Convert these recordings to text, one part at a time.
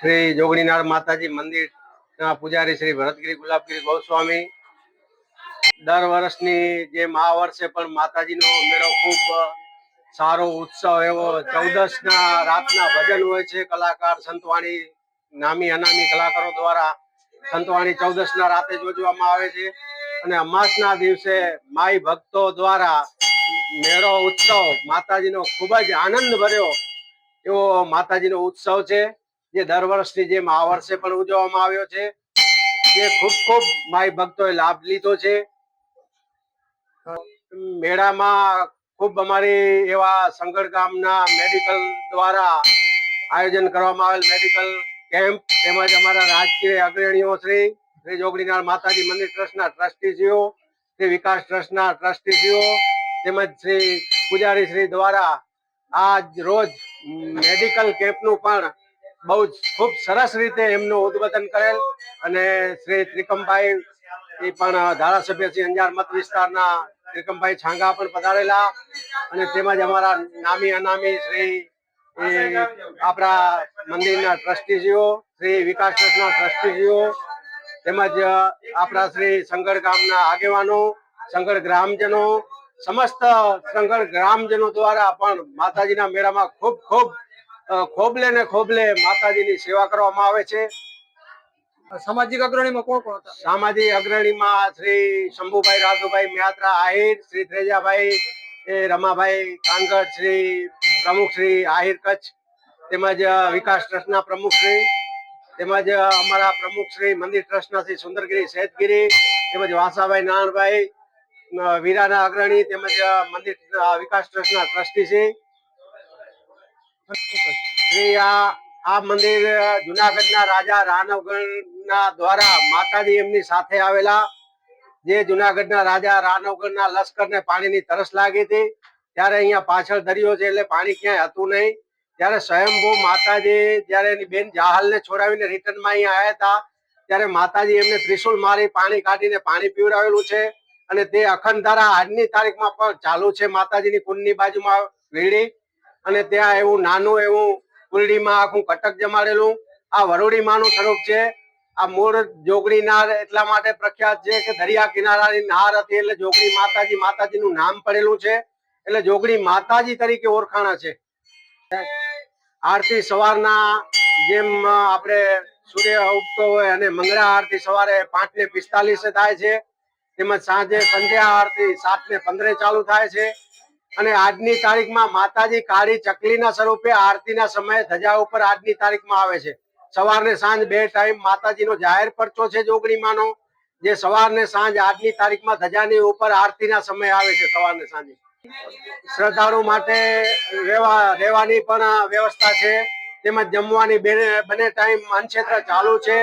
શ્રી જોગણીનાથ માતાજી મંદિરના પૂજારી શ્રી ભરતગીરી ગુલાબગીરી ગોસ્વામી. દર વર્ષની જેમ આ વર્ષે પણ માતાજીનો મેળો ખૂબ સારો ઉત્સવ એવો ચૌદસના રાતના ભજન હોય છે. કલાકાર સંતવાણી, નામી અનામી કલાકારો દ્વારા સંતવાણી ચૌદસના રાતે યોજવામાં આવે છે અને અમાસના દિવસે માઈ ભક્તો દ્વારા મેળો ઉત્સવ માતાજીનો ખૂબ જ આનંદ ભર્યો એવો માતાજીનો ઉત્સવ છે. જે દર વર્ષની જેમ આ વર્ષે પણ ઉજવવામાં આવ્યો છે. જે ખૂબ ખૂબ માય ભક્તોએ લાભ લીધો છે. મેળામાં ખૂબ અમારી એવા સંગડ ગામના મેડિકલ દ્વારા આયોજન કરવામાં આવેલ મેડિકલ કેમ્પ તેમજ અમારા રાજકીય અગ્રણીઓ શ્રી શ્રી જોગણીનાથ માતાજી મંદિર ટ્રસ્ટના ટ્રસ્ટીશ્રીઓ શ્રી વિકાસ ટ્રસ્ટના ટ્રસ્ટીશ્રીઓ તેમજ શ્રી પૂજારી શ્રી દ્વારા આજ રોજ મેડિકલ કેમ્પનું પણ બહુ જ ખૂબ સરસ રીતે એમનું ઉદ્બોધન કરેલ અને શ્રી ત્રિકમભાઈ એ પણ ધારાસભ્ય શ્રી અંજાર મત વિસ્તારના ત્રિકમભાઈ છાંગા પણ પધારેલા અને તેમજ અમારા નામી અનામી શ્રી આપણા મંદિરના ટ્રસ્ટીજીઓ, શ્રી વિકાસ ટ્રસ્ટના ટ્રસ્ટીજીઓ, તેમજ આપણા શ્રી સંગડ ગામના આગેવાનો સંગઢ ગ્રામજનો, સમસ્ત સંગડ ગ્રામજનો દ્વારા પણ માતાજીના મેળામાં ખૂબ ખૂબ ખોબલે ને ખોબલે માતાજીની સેવા કરવામાં આવે છે. સામાજિક અગ્રણીમાં કોણ કોણ હતા? સામાજિક અગ્રણીમાં શ્રી શંભુભાઈ રાજુભાઈ મ્યાત્રા આહિર શ્રી ત્રેજાભાઈ એ રમાભાઈ કાનગઢ શ્રી પ્રમુખ શ્રી આહિર કચ્છ તેમજ વિકાસ ટ્રસ્ટના પ્રમુખ શ્રી તેમજ અમારા પ્રમુખ શ્રી મંદિર ટ્રસ્ટના શ્રી સુંદરગીરી શેતગીરી તેમજ વાસાભાઈ નારણભાઈ વીરાના અગ્રણી તેમજ મંદિર વિકાસ ટ્રસ્ટના ટ્રસ્ટી શ્રી. શ્રી આ રાજા રાનવગણના દ્વારા માતાજી એમની સાથે આવેલા, જે જુનાગઢના રાજા રાનવગણના લશ્કરને પાણીની તરસ લાગી હતી. ત્યારે અહીંયા પાછળ દરિયો છે એટલે પાણી ક્યાંય હતું નહીં. ત્યારે સ્વયંભૂ માતાજી, જ્યારે એની બેન જાહલને છોડાવીને રિટર્નમાં અહીંયા આવ્યા હતા, ત્યારે માતાજી એમને ત્રિશુલ મારી પાણી કાઢીને પાણી પીવડાવેલું છે. અને તે અખંડ ધારા આજની તારીખમાં પણ ચાલુ છે માતાજીની કુંડની બાજુમાં વીડી અને ત્યાં એવું નાનું એવું કુરડીમાં આખું કટક જમાડેલું. આ વરોડી માનું સ્વરૂપ છે. આ મૂળ જોગણી નાર એટલા માટે પ્રખ્યાત છે કે દરિયા કિનારાની નાર હતી એટલે જોગણી માતાજી માતાજીનું નામ પડેલું છે. એટલે જોગણી માતાજી તરીકે ઓળખાણા છે. આરતી સવારના જેમ આપણે સૂર્ય ઉગતો હોય અને મંગળા આરતી સવારે પાંચ ને પિસ્તાલીસે થાય છે. તેમજ સાંજે સંધ્યા આરતી સાત ને પંદરે ચાલુ થાય છે. અને આજની તારીખમાં માતાજી કાળી ચકલીના સ્વરૂપે આરતીના સમયે ધજા ઉપર આજની તારીખમાં આવે છે. સવાર ને સાંજ બે ટાઈમ માતાજીનો જાહેર પરચો છે જોગણીમાંનો, જે સવાર ને સાંજ આજની તારીખમાં ધજાની ઉપર આરતીના સમયે આવે છે સવારને સાંજે. શ્રદ્ધાળુ માટે રહેવા, રહેવાની પણ વ્યવસ્થા છે. તેમજ જમવાની બે, બંને ટાઈમ અનક્ષેત્ર ચાલુ છે.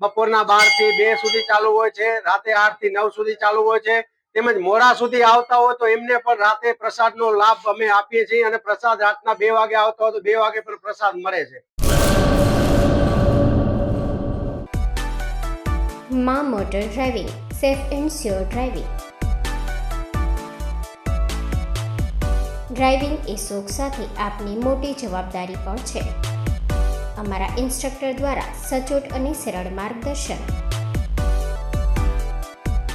બપોરના બારથી બે સુધી ચાલુ હોય છે. રાતે આઠથી નવ સુધી ચાલુ હોય છે. તેમજ મોડા સુધી આવતા હોય તો એમને પણ રાતે પ્રસાદનો લાભ અમે આપીએ છીએ અને પ્રસાદ રાતના બે વાગે આવતા હોય તો બે વાગે પણ પ્રસાદ મળે છે. મા motor driving, safe and sure driving. Driving એ શોખ સાથે આપની મોટી જવાબદારી પણ છે. અમારા ઇન્સ્ટ્રક્ટર દ્વારા સચોટ અને સરળ માર્ગદર્શન.